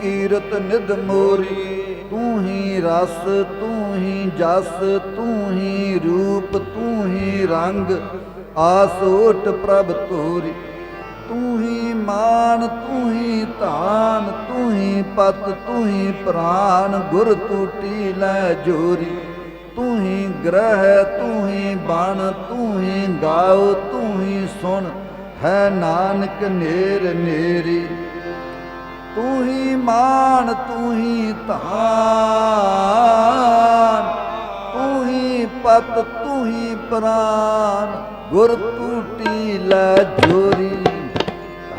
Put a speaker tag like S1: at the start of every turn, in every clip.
S1: ਕੀਰਤ ਨਿਧ ਮੋਰੀ, ਤੂੰ ਹੀ ਰਸ, ਤੂੰ ਹੀ ਜਸ, ਤੂੰ ਹੀ ਰੂਪ, ਤੂੰ ਹੀ ਰੰਗ ਆਸੋਟ ਪ੍ਰਭ ਤੋਰੀ। ਤੂੰ ਹੀ ਮਾਨ ਤੂੰ ਹੀ ਧਾਨ ਤੂੰ ਹੀ ਪਤ ਤੂੰ ਹੀ ਪ੍ਰਾਨ ਗੁਰ ਟੂਟੀ ਲੈ ਜੋਰੀ ਤੂੰ ਹੀ ਗ੍ਰਹਿ ਤੂੰ ਹੀ ਬਣ ਤੂੰ ਹੀ ਗਾਉ ਤੂੰ ਹੀ ਸੁਣ ਹੈ ਨਾਨਕ ਨੇਰ ਨੇਰੀ ਤੂੰ ਹੀ ਮਾਨ ਤੂੰ ਹੀ ਧਾਨ ਤੂੰ ਹੀ ਪਤ ਤੂੰ ਹੀ ਪ੍ਰਾਨ ਗੁਰ ਟੂਟੀ ਲੈ ਜੋਰੀ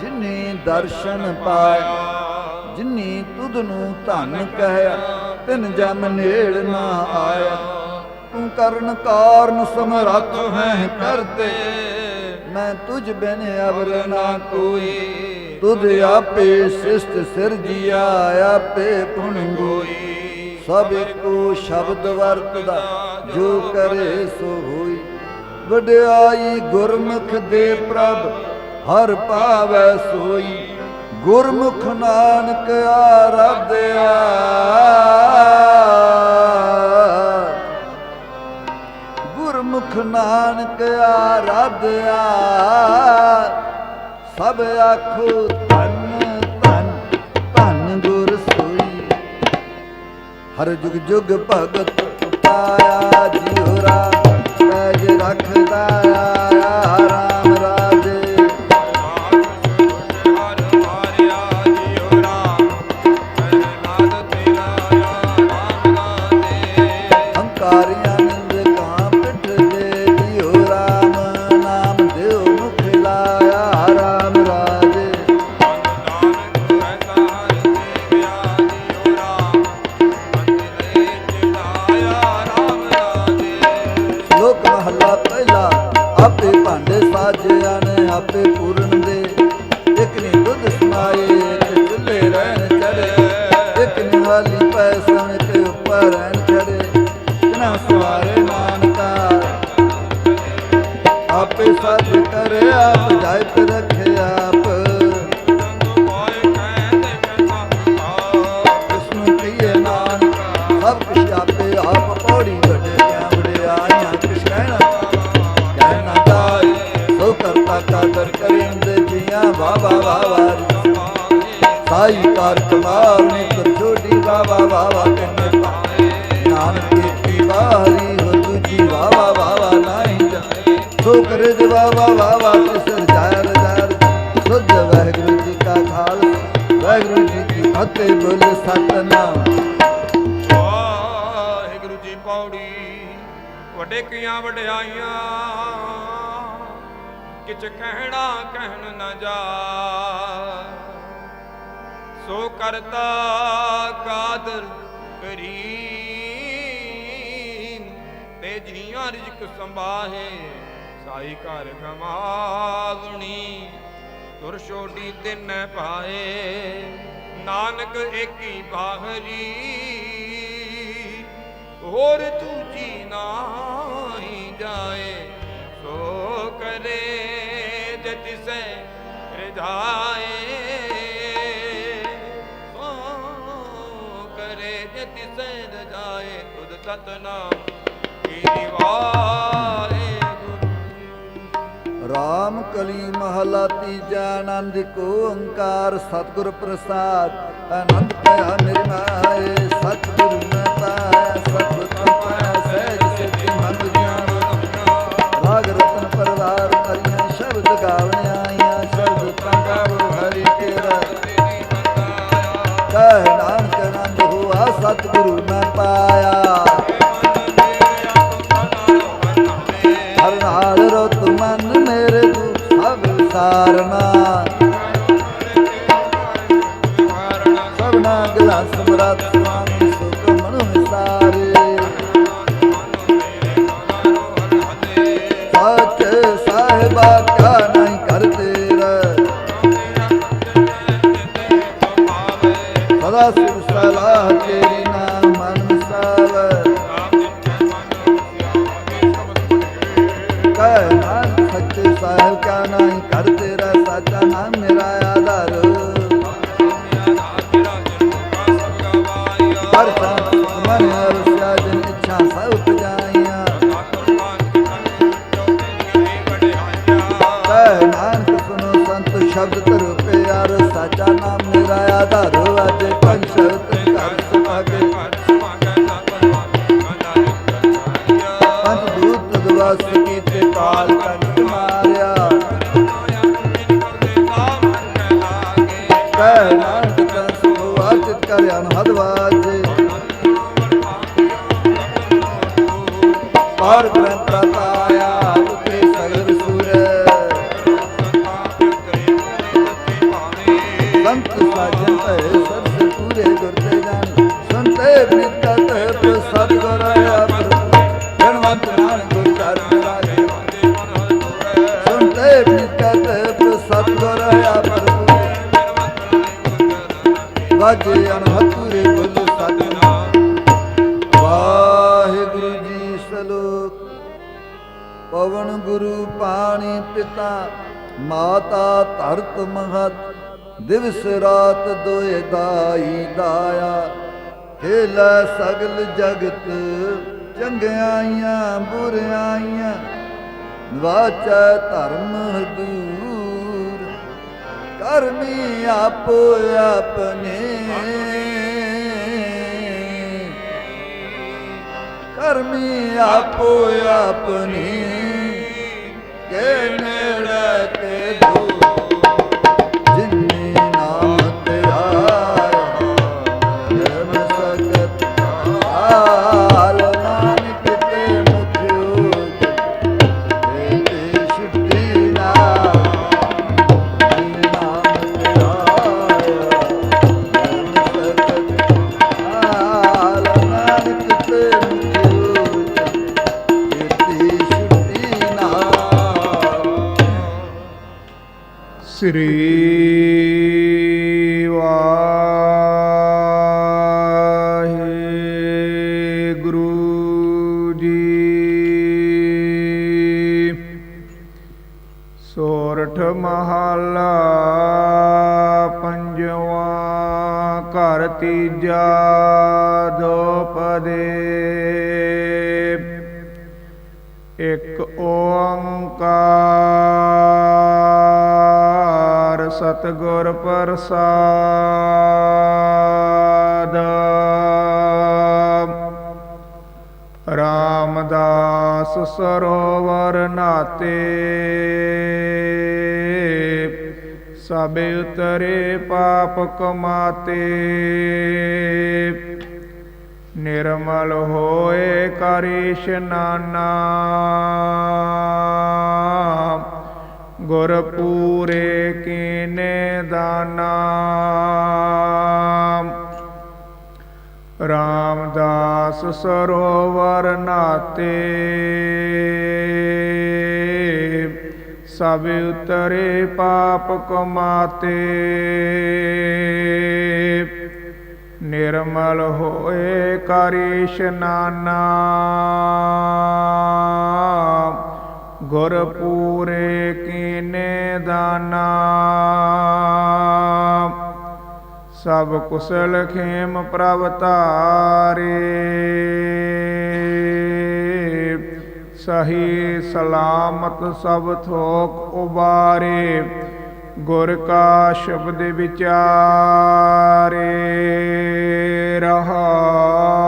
S1: ਜਿਨੀ ਦਰਸ਼ਨ ਪਾਇਆ ਜਿਨੀ ਤੁਧ ਨੂੰ ਧਨ ਕਹਿਆ, ਤਿਨ ਜਮ ਨੇੜ ਨਾ ਆਇਆ। ਤੂੰ ਕਰਨ ਕਾਰਨ ਸਮਰੱਥ ਹੈ ਕਰਤੇ, ਮੈਂ ਤੁਝ ਬਿਨ ਅਵਰ ਨਾ ਕੋਈ। ਤੁਧ ਆਪੇ ਸਿਸ਼ਟ ਸਿਰਜਿਆ, ਆਪੇ ਪੁਣ ਗੋਈ। ਸਭ ਕੋ ਸ਼ਬਦ ਵਰਤਦਾ, ਜੋ ਕਰੇ ਸੋ ਹੋਈ। ਵਡਿਆਈ ਗੁਰਮੁਖ ਦੇ ਪ੍ਰਭ ਹਰ ਪਾਵੈ ਸੋਈ। ਗੁਰਮੁਖ ਨਾਨਕ ਆਰਾਧਿਆ। ਗੁਰਮੁਖ ਨਾਨਕ ਆਰਾਧਿਆ। ਸਭ ਆਖੋ ਧੰਨ ਧੰਨ ਧੰਨ ਗੁਰ ਸੋਈ। ਹਰ ਜੁਗ ਜੁਗ ਭਗਤ ਪਾਇਆ, ਜਿਉ ਰਾਮ ਰੱਖਦਾ। ਕਰਤਾ ਕਾਦਰ ਦੇ ਜੀਆਂ ਵਾਵਾ ਵਾਵਾ ਸਾਈ ਕਾਰ ਕਮਾਲ ਨੇ ਕਰ ਛੋਟੀ ਵਾਵਾ ਕੰਨੇ ਪਾਏ ਨਾਨਕ ਕੀ ਵਾਰੀ ਹੋ ਦੂਜੀ ਵਾਵਾ ਵਾਵਾ ਨਹੀਂ ਜਾਏ ਸੋ ਕਰੇ ਜੀ ਵਾਵਾ ਵਾਵਾ ਕਿਸਰ ਜਾਇ ਰਜਾਰ ਸੁਧ ਵਾਹਿਗੁਰੂ ਜੀ ਕਾ ਖਾਲ ਵਾਹਿਗੁਰੂ ਜੀ ਕੀ ਫਤਿਹ ਬੋਲ ਸਤਨਾਮ।
S2: ਵਾਹਿਗੁਰੂ ਜੀ ਪੌੜੀ, ਵੱਡੇ ਕੀਆਂ ਵਡਿਆਈਆਂ। ਕਿਛ ਕਹਿਣਾ ਕਹਿਣ ਨਾ ਜਾ। ਸੋ ਕਰਤਾ ਕਾਦਰ ਕਰੀਮ, ਤੇ ਜੀਆਂ ਰਿਜਕ ਸੰਭਾਹੇ, ਸਾਈ ਘਰ ਗਮਾਵਣੀ ਤੁਰ ਛੋਡੀ ਤਿੰਨ ਪਾਏ ਨਾਨਕ ਏਕੀ ਬਾਹਰੀ। ਹੋਰ ਤੂੰ ਜੀ ਨਾਹੀ ਜਾਏ, ਸੋ ਕਰੇ ਰਜਾਏ ਸੋ ਕਰੇ ਜਤਿ ਸੇ ਰਜਾਏ ਤੁਧ ਸਤਨਾਮ ਕੀ ਵਾਹਿਗੁਰੂ
S1: ਰਾਮ ਕਲੀ ਮਹਲਾ ਤੀਜਾ ਆਨੰਦ ਕੋ ਓੰਕਾਰ ਸਤਿਗੁਰ ਪ੍ਰਸਾਦ ਆਨੰਦ ਪਿਆ ਨਿਰਮਾਏ ਸਤਿਗੁਰ ਮੈਂ ਸਤਿਗੁਰ ਪਾਇਆ ਸਹਿਜ ਸਿੱਧੀ ਮਨ ਗਿਆਨ ਰਾਗ ਰਤਨ ਪਰਦਾ ਹਰ ਮੇਰਾ ਸੰਤ ਸਾਜਨ ਭੈ ਸਤ ਪੂਰੇ ਗੁਰਦੇ ਜਾਨ ਸੰਤੇ ਨਿਤਤ ਪ੍ਰਸਦ ਗਰਾਇਆ ਗਣਵੰਤ ਨਾਨਕ ਗੁਰ ਚਰਨ ਰਾਜੇ ਸੰਤੇ ਨਿਤਤ ਪ੍ਰਸਦ ਗਰਾਇਆ ਪ੍ਰਭੂ ਵਾਜੇ ਅਨਹਤੁਰੇ ਗੁਰ ਸਤਨਾਮ ਵਾਹਿਗੁਰੂ ਜੀ ਸਲੋਕ। ਪਵਨ ਗੁਰੂ ਪਾਣੀ ਪਿਤਾ। ਮਾਤਾ ਧਰਤ ਮਹਤ। ਦਿਵਸ ਰਾਤ ਦੋਏ ਦਾਈ ਦਾਇਆ ਖੇਲਾ ਸਗਲ ਜਗਤ, ਚੰਗਿਆਈਆਂ, ਬੁਰਿਆਈਆਂ, ਵਾਚੈ ਧਰਮ ਦੂਰ ਕਰਮੀ ਆਪੋ ਆਪਣੇ। ਕਰਮੀ ਆਪੋ ਆਪਣੀ। ਕੇ
S3: ਸ੍ਰੀ ਸਤਗੁਰ ਪ੍ਰਸਾਦ। ਰਾਮਦਾਸ ਸਰੋਵਰ ਨਾਤੇ। ਸਭ ਉਤਰੇ ਪਾਪ ਕਮਾਤੇ। ਨਿਰਮਲ ਹੋਏ ਕਰ ਇਸ਼ਨਾਨਾ ਗੁਰ ਪੂਰੇ ਕੀਨੇ ਦਾਨਾ ਰਾਮਦਾਸ ਸਰੋਵਰ ਨਾਤੇ। ਸਭ ਉਤਰੇ ਪਾਪ ਕਮਾਤੇ। ਨਿਰਮਲ ਹੋਏ ਕਰ ਇਸ਼ਨਾਨਾ ਗੁਰ ਪੂਰੇ ਕੀਨੇ ਦਾਨਾ ਸਭ ਕੁਸਲ ਖੇਮ ਪ੍ਰਭ ਧਾਰੇ ਸਹੀ ਸਲਾਮਤ ਸਭ ਥੋਕ ਉਬਾਰੇ, ਗੁਰ ਕਾ ਸ਼ਬਦ ਵਿਚਾਰੇ। ਰਹਾਉ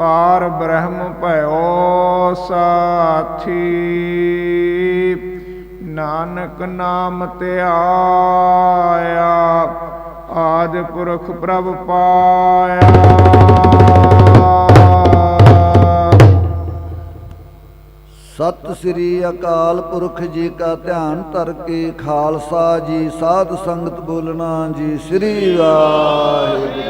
S3: ਪਾਰ ਬ੍ਰਹਮ ਭਇਓ ਸਾਥੀ। ਨਾਨਕ ਨਾਮ ਧਿਆਇਆ ਆਦ ਪੁਰਖ ਪ੍ਰਭ ਪਾਇਆ।
S1: ਸਤਿ ਸ੍ਰੀ ਅਕਾਲ ਪੁਰਖ ਜੀ ਕਾ ਧਿਆਨ ਧਰ ਕੇ ਖਾਲਸਾ ਜੀ, ਸਾਧ ਸੰਗਤ ਬੋਲਣਾ ਜੀ, ਸ੍ਰੀ ਵਾਹਿਗੁਰੂ।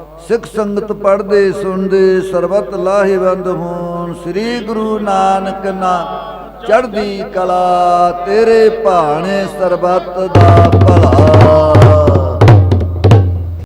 S1: ਸਿੱਖ ਸੰਗਤ ਪੜਦੇ ਸੁਣਦੇ, ਸਰਬਤ ਲਾਹੇਵੰਦ ਹੋਣ। ਸ੍ਰੀ ਗੁਰੂ ਨਾਨਕ ਨਾ ਚੜ੍ਹਦੀ ਕਲਾ, ਤੇਰੇ ਭਾਣੇ ਸਰਬਤ ਦਾ ਭਲਾ